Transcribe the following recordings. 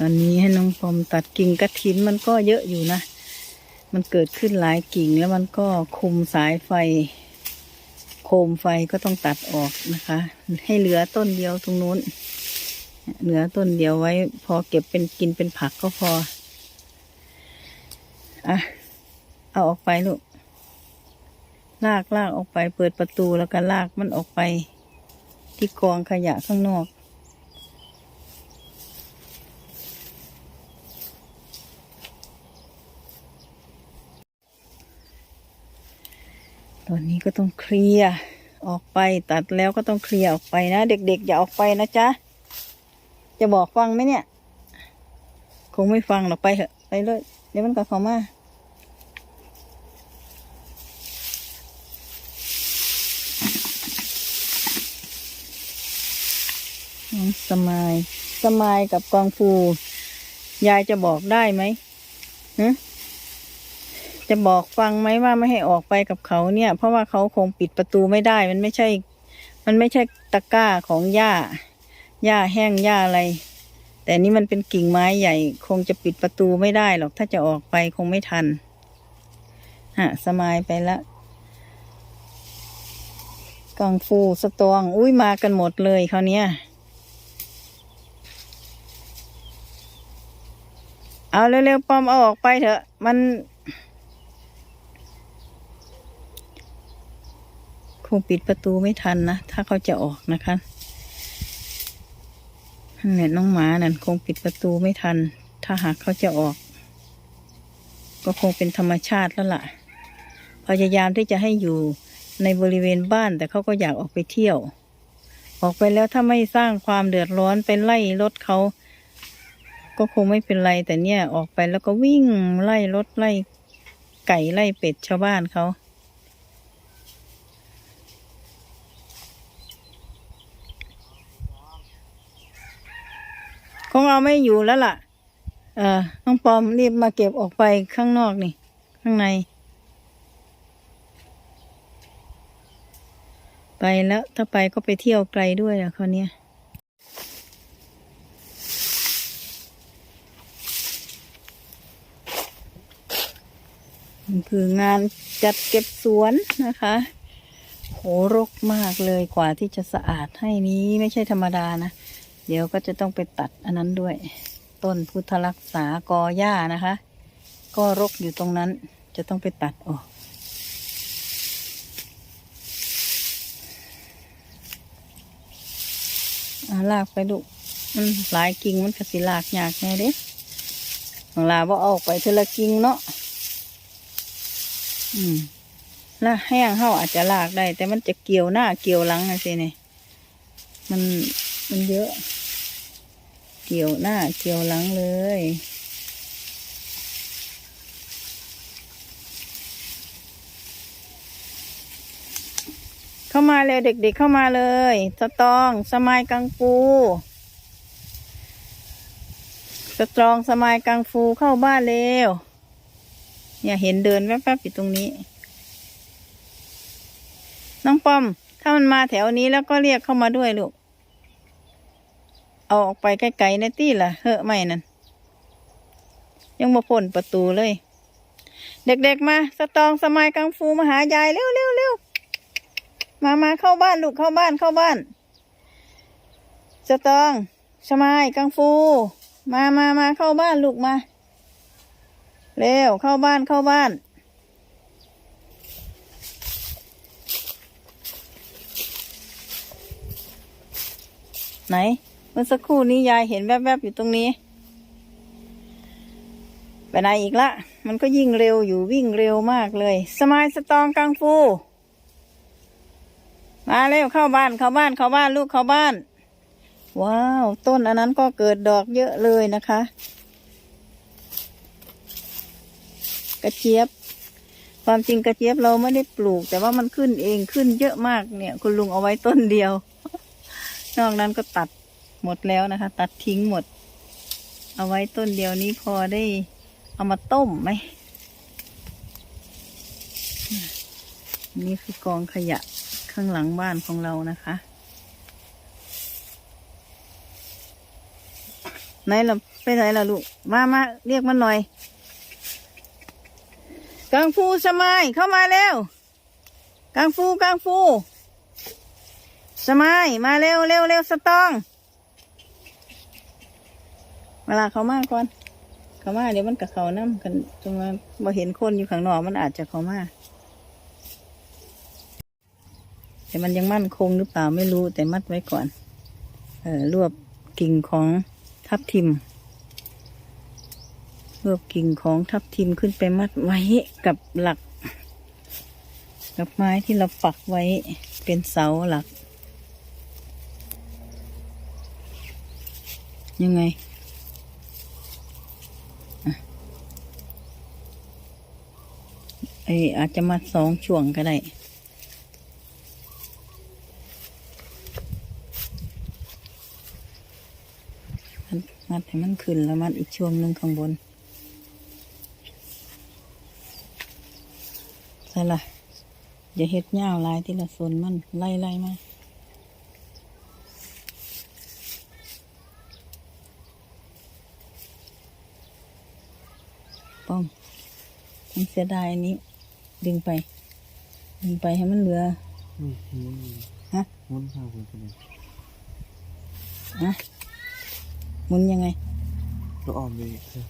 ตอนนี้ให้น้องปอมตัดกิ่งกระถินมันก็เยอะอยู่นะ มันเกิดขึ้นหลายกิ่งแล้วมันก็คุมสายไฟ โคมไฟก็ต้องตัดออกนะคะ ให้เหลือต้นเดียวตรงนู้น เหลือต้นเดียวไว้ พอเก็บเป็นกินเป็นผักก็พอ อะ เอาออกไปลูก ลากลากออกไป เปิดประตูแล้วก็ลากมันออกไป ที่กองขยะข้างนอก ตอนนี้ก็ต้องเคลียร์ออกไปตัดแล้วก็ต้องเคลียร์ออกไปนะ เด็กๆอย่าออกไปนะจ๊ะ จะบอกฟังไหมเนี่ย คงไม่ฟังหรอกไปเถอะไปเลยเดี๋ยวมันก็เข้ามาน้องสมาย สมายกับกองฟู ยายจะบอกได้ไหมฮะ จะบอกฟังไหมว่าไม่ให้ออกไปกับเขาเนี่ย เพราะว่าเขาคงปิดประตูไม่ได้ มันไม่ใช่ มันไม่ใช่ตะกร้าของหญ้าหญ้าแห้งหญ้าอะไร แต่นี่มันเป็นกิ่งไม้ใหญ่ คงจะปิดประตูไม่ได้หรอกถ้าจะออกไปคงไม่ทันฮะสมายไปละกังฟูสตอง อุ้ยมากันหมดเลยคราเนี้ยเอาเร็วๆปอมเอาออกไปเถอะ มัน คงปิดประตูไม่ทันนะ ถ้าเขาจะออกนะคะนั่นแหละน้องหมานั่นคงปิดประตูไม่ทัน ถ้าหากเขาจะออก ก็คงเป็นธรรมชาติแล้วล่ะ พยายามที่จะให้อยู่ในบริเวณบ้านแต่เขาก็อยากออกไปเที่ยว ออกไปแล้วถ้าไม่สร้างความเดือดร้อนไปไล่รถเขา ก็คงไม่เป็นไรแต่เนี่ยออกไปแล้วก็วิ่งไล่รถไล่ไก่ไล่เป็ดชาวบ้านเขา คงเอาไม่อยู่แล้วล่ะ เออน้องปอมรีบมาเก็บออกไปข้างนอกนี่ ข้างใน ไปแล้วถ้าไปก็ไปเที่ยวไกลด้วยอะคราวเนี้ยนี่คืองานจัดเก็บสวนนะคะ โหรกมากเลยกว่าที่จะสะอาดให้นี้ไม่ใช่ธรรมดานะ เดี๋ยวก็จะต้องไปตัดอันนั้นด้วย ต้นพุทธรักษากอหญ้านะคะ ก็รกอยู่ตรงนั้นจะต้องไปตัดออกอาลากไปลูกมันหลายกิ่งมันกสิลากยากแน่เด้ของลาบ่าออกไปเทอละกิ่งเนาะ อืมลากแห้งเข้าอาจจะลากได้ แต่มันจะเกี่ยวหน้าเกี่ยวหลังนะสิเนี่ยมัน มันเยอะ เกี่ยวหน้าเกี่ยวหลังเลย เข้ามาเลยเด็กๆเข้ามาเลยสตองสมายกังฟูสตรองสมายกังฟูเข้าบ้านเร็วเนี่ยเห็นเดินแวบๆอยู่ตรงนี้ น้องปอม ถ้ามันมาแถวนี้แล้วก็เรียกเข้ามาด้วยลูก เอาออกไปไกลๆในตี้ล่ะเฮ้อะไม่นั่นยังมาพ่นประตูเลย เด็กๆมา สตองสมายกังฟูมาหายายเร็วเร็วเร็วมามาเข้าบ้านลูกเข้าบ้านเข้าบ้าน สตองสมายกังฟู มามามาเข้าบ้านลูกมาเร็วเข้าบ้านเข้าบ้านไหน เมื่อสักครู่นี้ยายเห็นแวบๆอยู่ตรงนี้ไปไหนอีกละ มันก็ยิ่งเร็วอยู่วิ่งเร็วมากเลย สมายสตองกังฟู มาเร็วเข้าบ้านเข้าบ้านเข้าบ้านลูกเข้าบ้าน ว้าว ต้นอันนั้นก็เกิดดอกเยอะเลยนะคะ กระเจี๊ยบ ความจริงกระเจี๊ยบเราไม่ได้ปลูก แต่ว่ามันขึ้นเองขึ้นเยอะมากเนี่ย คุณลุงเอาไว้ต้นเดียว นอกนั้นก็ตัด หมดแล้วนะคะ ตัดทิ้งหมด เอาไว้ต้นเดียวนี้พอได้เอามาต้มไหมนี่คือกองขยะข้างหลังบ้านของเรานะคะไหนล่ะไปไหนล่ะลูก มามาเรียกมันหน่อยกังฟูสมัยเข้ามาเร็วกังฟูกังฟู สมัยมาเร็วเร็วเร็วสตอง เวลาเขามาก่อน เขามาเดี๋ยวมันกับเขาน้ำกันจนมาบ่เห็นคนอยู่ข้างนอกมันอาจจะเขามาแต่มันยังมั่นคงหรือเปล่าไม่รู้แต่มัดไว้ก่อน เออรวบกิ่งของทับทิม รวบกิ่งของทับทิมขึ้นไปมัดไว้กับหลัก กับไม้ที่เราปักไว้เป็นเสาหลัก ยังไงอะ ไออาจจะมัดสองช่วงก็ได้มัดให้มันขึ้นแล้วมัดอีกช่วงหนึ่งข้างบนใช่ละอย่าเฮ็ดเงาวลายที่ละส่วนมันไล่ไล่มาป้อมมันเสียดายนี้ ดึงไป ดึงไปให้มันเหลืออืมหมุนฮะหมุนข้าวไปเลยนะหมุนยังไงแล้วออมไปเถอะ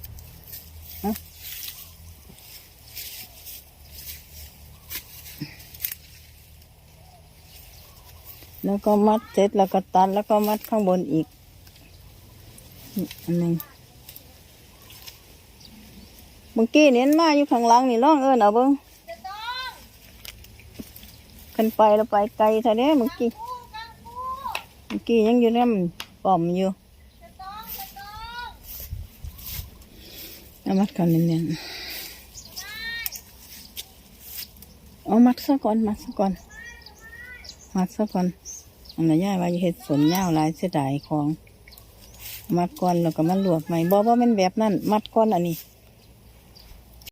แล้วก็มัดเสร็จแล้วก็ตัดแล้วก็มัดข้างบนอีกนี่อันหนึ่งเมื่อกี้เน้นมาอยู่ข้างหลังนี่ล่องเอิญเอาเบิ้ง ขึ้นไปแล้วไปไกลเท่านี้เมื่อกี้เมื่อกี้ยังอยู่นั่นป่อมอยู่เอามัดก่อนเน้นๆเอามัดซะก่อนมัดซะก่อนมัดซะก่อนอันนั้นย่าว่าจะเห็ดสวนยาวลายเสียดายของ มัดก่อนแล้วก็มันหลวกใหม่บอกว่ามันแบบนั้น มัดก่อนอันนี้